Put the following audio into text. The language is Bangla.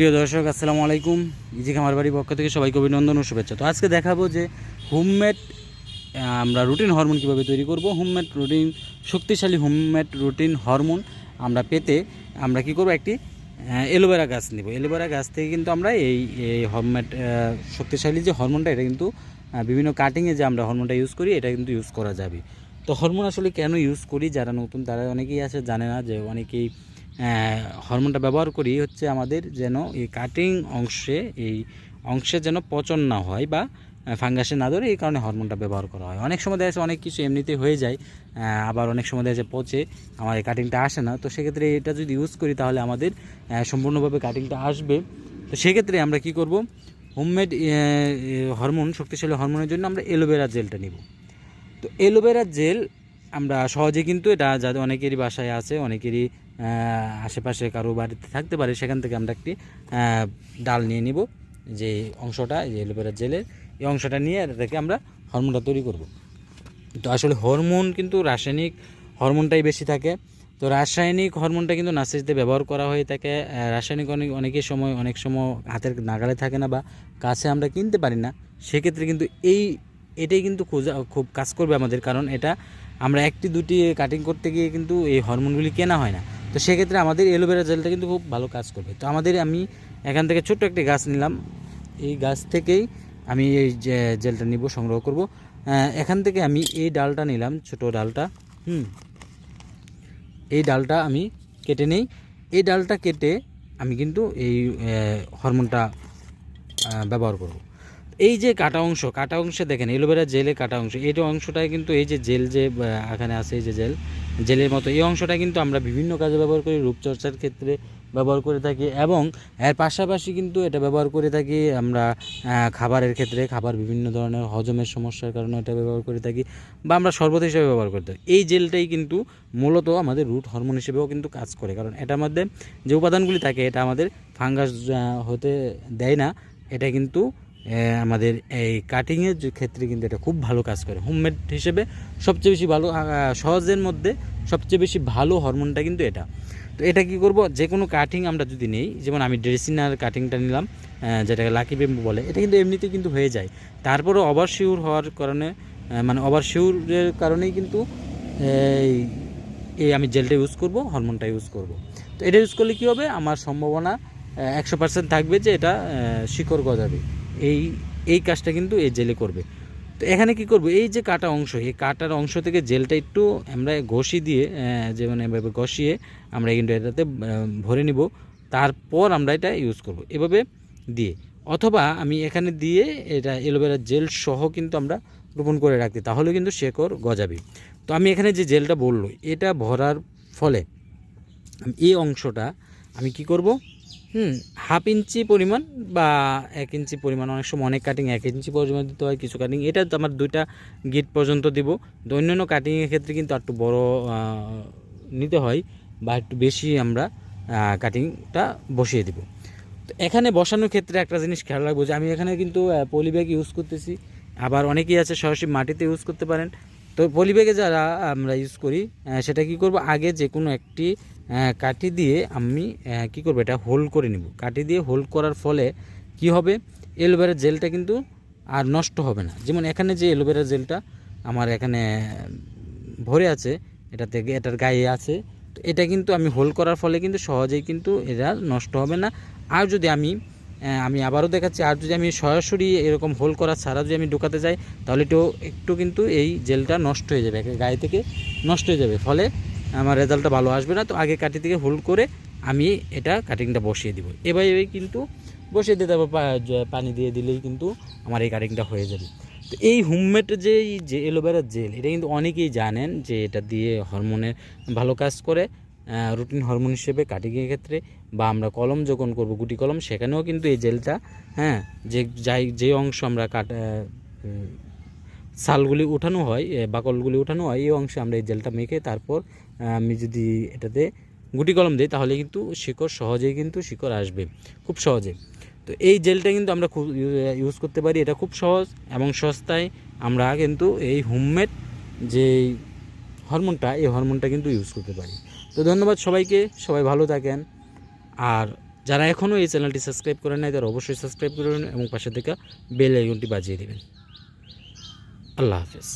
প্রিয় দর্শক, আসসালামু আলাইকুম। ইজি খামার বাড়ির পক্ষ থেকে সবাইকে অভিনন্দন ও শুভেচ্ছা। তো আজকে দেখাবো যে হোমমেড আমরা রুটিন হরমোন কীভাবে তৈরি করব। হোমমেড রুটিন, শক্তিশালী হোমমেড রুটিন হরমোন আমরা পেতে আমরা কি করব? একটি এলোভেরা গাছ নেব। এলোভেরা গাছ থেকে কিন্তু আমরা এই এই হোমমেড শক্তিশালী যে হরমোনটা, এটা কিন্তু বিভিন্ন কাটিংয়ে যে আমরা হরমোনটা ইউজ করি, এটা কিন্তু ইউজ করা যাবে। তো হরমোন আসলে কেন ইউজ করি? যারা নতুন, তারা অনেকেই আছে, জানে না যে অনেকেই হরমোনটা ব্যবহার করি হচ্ছে আমাদের যেন এই কাটিং অংশে, এই অংশে যেন পচন না হয় বা ফাঙ্গাসে না ধরে এই কারণে হরমোনটা ব্যবহার করা হয়। অনেক সময় দেখা অনেক কিছু এমনিতে হয়ে যায় আবার অনেক সময় দেখা পচে, আমার এই কাটিংটা আসে না। তো সেক্ষেত্রে এটা যদি ইউজ করি তাহলে আমাদের সম্পূর্ণভাবে কাটিংটা আসবে। তো সেক্ষেত্রে আমরা কি করব? হোমমেড হরমোন, শক্তিশালী হরমোনের জন্য আমরা এলোভেরা জেলটা নিব। তো এলোভেরা জেল আমরা সহজে কিন্তু এটা যাদের, অনেকেরই বাসায় আছে, অনেকেরই আশেপাশে কারও বাড়িতে থাকতে পারে, সেখান থেকে আমরা একটি ডাল নিয়ে নিব। যে অংশটা যে এলোভেরা জেলের, এই অংশটা নিয়ে এটা থেকে আমরা হরমোনটা তৈরি করব। তো আসলে হরমোন কিন্তু রাসায়নিক হরমোনটাই বেশি থাকে। তো রাসায়নিক হরমোনটা কিন্তু নার্সারিতে ব্যবহার করা হয়ে থাকে। রাসায়নিক অনেক, অনেকের সময়, অনেক সময় হাতের নাগালে থাকে না বা কাছে আমরা কিনতে পারি না। সেক্ষেত্রে কিন্তু এই, এটাই কিন্তু খোঁজা, খুব কাজ করবে আমাদের। কারণ এটা আমরা একটি, দুটি কাটিং করতে গিয়ে কিন্তু এই হরমোনগুলি কেনা হয় না। তো সেক্ষেত্রে আমাদের এলোভেরা জেলটা কিন্তু খুব ভালো কাজ করবে। তো আমাদের আমি এখান থেকে ছোট্ট একটি গাছ নিলাম। এই গাছ থেকেই আমি এই জেলটা নিব, সংগ্রহ করব। এখান থেকে আমি এই ডালটা নিলাম, ছোট ডালটা। হুম। এই ডালটা আমি কেটে নেই। এই ডালটা কেটে আমি কিন্তু এই হরমোনটা ব্যবহার করব। এই যে কাটা অংশ, কাটা অংশে দেখেন, এলোভেরা জেলে কাটা অংশ এই যে অংশটাই কিন্তু এই যে জেল যে এখানে আছে এই যে জেল জেলের মতো। এই অংশটা কিন্তু আমরা বিভিন্ন কাজে ব্যবহার করি, রূপচর্চার ক্ষেত্রে ব্যবহার করে থাকি এবং এর পাশাপাশি কিন্তু এটা ব্যবহার করে থাকি আমরা খাবারের ক্ষেত্রে, খাবার বিভিন্ন ধরনের হজমের সমস্যার কারণে এটা ব্যবহার করে থাকি বা আমরা শরবত হিসেবে ব্যবহার করে থাকি। এই জেলটাই কিন্তু মূলত আমাদের রুট হরমোন হিসেবেও কিন্তু কাজ করে। কারণ এটার মধ্যে যে উপাদানগুলি থাকে, এটা আমাদের ফাঙ্গাস হতে দেয় না, এটা কিন্তু আমাদের এই কাটিংয়ের ক্ষেত্রে কিন্তু এটা খুব ভালো কাজ করে। হোমমেড হিসেবে সবচেয়ে বেশি ভালো সহজের মধ্যে সবচেয়ে বেশি ভালো হরমোনটা কিন্তু এটা। তো এটা কি করব? যে কোনো কাটিং আমরা যদি নেই, যেমন আমি ড্রেসিনার কাটিংটা নিলাম যেটাকে লাকি বেম্বু বলে, এটা কিন্তু এমনিতে কিন্তু হয়ে যায়। তারপরেও ওভার শিওর হওয়ার কারণে মানে ওভার শিওরের কারণেই কিন্তু, এই এই আমি জেলটা ইউজ করব, হরমোনটা ইউজ করব। তো এটা ইউজ করলে কী হবে? আমার সম্ভাবনা একশো পার্সেন্ট থাকবে যে এটা শিকড় গজাবে। এই এই কাজটা কিন্তু এই জেলে করবে। তো এখানে কি করব? এই যে কাটা অংশ, এই কাটার অংশ থেকে জেলটা একটু আমরা ঘষি দিয়ে যে মানে এভাবে ঘষিয়ে আমরা কিন্তু এটাতে ভরে নিব। তারপর আমরা এটা ইউজ করব এভাবে দিয়ে। অথবা আমি এখানে দিয়ে এটা এলোভেরা জেল সহ কিন্তু আমরা রোপণ করে রাখতে তাহলে কিন্তু শেকড় গজাবে। তো আমি এখানে যে জেলটা বলল, এটা ভরার ফলে এই অংশটা আমি কি করব? হুম হাফ ইঞ্চি পরিমাণ বা এক ইঞ্চি পরিমাণ, অনেক সময় অনেক কাটিং এক ইঞ্চি পরিমাণ দিতে হয়, কিছু কাটিং এটা তো আমার দুইটা গিট পর্যন্ত দিব। অন্যান্য কাটিংয়ের ক্ষেত্রে কিন্তু একটু বড় নিতে হয় বা একটু বেশি আমরা কাটিংটা বসিয়ে দিব। তো এখানে বসানোর ক্ষেত্রে একটা জিনিস খেয়াল রাখব যে আমি এখানে কিন্তু পলি ব্যাগ ইউজ করতেছি। আবার অনেকেই আছে সরাসরি মাটিতে ইউজ করতে পারেন। তো পলি ব্যাগে যারা আমরা ইউজ করি সেটা কি করব? আগে যে কোনো একটি কাঠি দিয়ে আমি আহ, কি করব এটা হোল্ড করে নিব। কাঠি দিয়ে হোল্ড করার ফলে কি হবে? এলোভেরা জেলটা কিন্তু আর নষ্ট হবে না। যেমন এখানে যে এলোভেরা জেলটা আমার এখানে ভরে আছে এটাতে এটার গায়ে আছে তো এটা কিন্তু আমি হোল্ড করার ফলে কিন্তু সহজেই কিন্তু এটা নষ্ট হবে না। আর যদি আমি আমি আবারও দেখাচ্ছি আর যদি আমি সরাসরি এরকম হোল করা ছাড়া যদি আমি ঢোকাতে যাই তাহলে একটু একটু কিন্তু এই জেলটা নষ্ট হয়ে যাবে গায়ে থেকে নষ্ট হয়ে যাবে। ফলে আমার রেজাল্টটা ভালো আসবে না, তো আগে কাটি থেকে হোল্ড করে আমি এটা কাটিংটা বসিয়ে দিব। এভাবে কিন্তু বসিয়ে দিতে হবে পানি দিয়ে দিলেই কিন্তু আমার এই কাটিংটা হয়ে যাবে। তো এই হোমমেড যে এই যে এলোভেরা জেল, এটা কিন্তু অনেকেই জানেন যে এটা দিয়ে হরমোনের ভালো কাজ করে রুটিন হরমোন হিসেবে কাটিংয়ের ক্ষেত্রে, বা আমরা কলম যখন করব, গুটি কলম, সেখানেও কিন্তু এই জেলটা হ্যাঁ যে যাই যে অংশ আমরা কাট ছালগুলি উঠানো হয় বাকলগুলি উঠানো হয়, এই অংশে আমরা এই জেলটা মেখে তারপর আমি যদি এটাতে গুটি কলম দিই, তাহলে কিন্তু শিকড় সহজেই কিন্তু শিকড় আসবে, খুব সহজে। তো এই জেলটা কিন্তু আমরা খুব ইউজ করতে পারি, এটা খুব সহজ এবং সস্তায় আমরা কিন্তু এই হোমমেড যে হরমোনটা, এই হরমোনটা কিন্তু ইউজ করতে পারি। তো ধন্যবাদ সবাইকে, সবাই ভালো থাকেন। আর যারা এখনও এই চ্যানেলটি সাবস্ক্রাইব করেন নাই, তারা অবশ্যই সাবস্ক্রাইব করবেন এবং পাশে থেকে বেল আইকনটি বাজিয়ে দেবেন। আল্লাহ হাফেজ